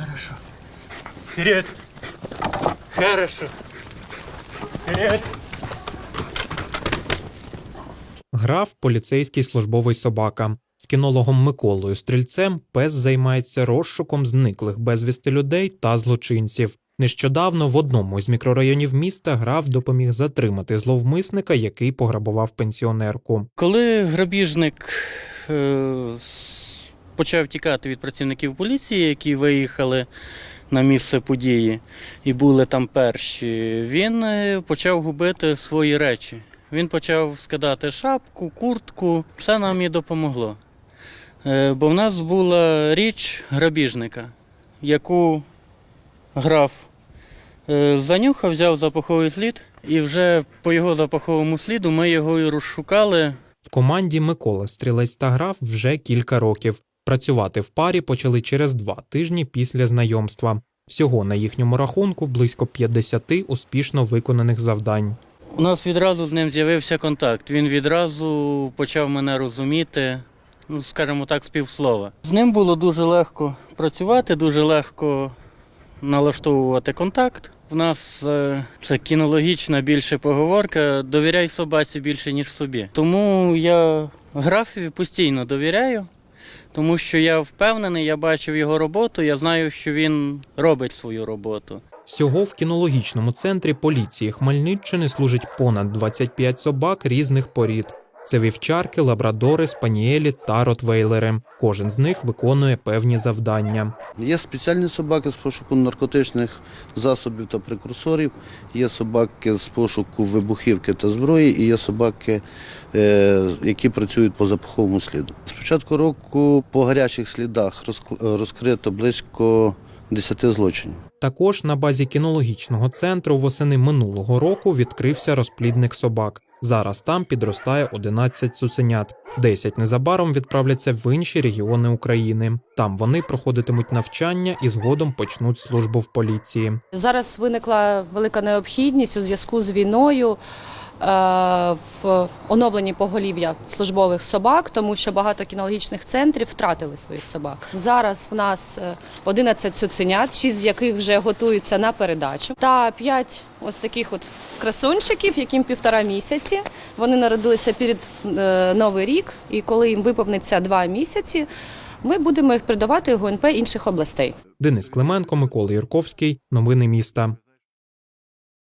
Хорошо. Вперед. Хорошо. Вперед. Граф поліцейський службовий собака. З кінологом Миколою Стрільцем пес займається розшуком зниклих безвісти людей та злочинців. Нещодавно в одному із мікрорайонів міста граф допоміг затримати зловмисника, який пограбував пенсіонерку. Коли грабіжник е, почав тікати від працівників поліції, які виїхали на місце події і були там перші, він е, почав губити свої речі. Він почав скидати шапку, куртку. Це нам і допомогло. Е, Бо в нас була річ грабіжника, яку граф е, занюхав, взяв запаховий слід, і вже по його запаховому сліду ми його і розшукали. В команді Микола Стрілець та граф вже кілька років. Працювати в парі почали через два тижні після знайомства. Всього на їхньому рахунку близько 50 успішно виконаних завдань. У нас відразу з ним з'явився контакт. Він відразу почав мене розуміти, ну, скажімо так, з півслова. З ним було дуже легко працювати, дуже легко налаштовувати контакт. В нас е, це кінологічна більше поговорка довіряй собаці більше, ніж собі. Тому я графові постійно довіряю, тому що я впевнений, я бачив його роботу, я знаю, що він робить свою роботу. Всього в кінологічному центрі поліції Хмельниччини служить понад 25 собак різних порід. Це вівчарки, лабрадори, спаніелі та ротвейлери. Кожен з них виконує певні завдання. Є спеціальні собаки з пошуку наркотичних засобів та прекурсорів, є собаки з пошуку вибухівки та зброї, і є собаки, е, які працюють по запаховому сліду. З початку року по гарячих слідах розк- розкрито близько 10 злочинів. Також на базі кінологічного центру восени минулого року відкрився розплідник собак. Зараз там підростає 11 цуценят. 10 незабаром відправляться в інші регіони України. Там вони проходитимуть навчання і згодом почнуть службу в поліції. Зараз виникла велика необхідність у зв'язку з війною в оновленні поголів'я службових собак, тому що багато кінологічних центрів втратили своїх собак. Зараз в нас е, 11 цуценят, 6 з яких вже готуються на передачу, та 5 ось таких от красунчиків, яким півтора місяці. Вони народилися перед е, Новий рік, і коли їм виповниться 2 місяці, ми будемо їх передавати ГУНП інших областей. Денис Клименко, Микола Юрковський. Новини міста.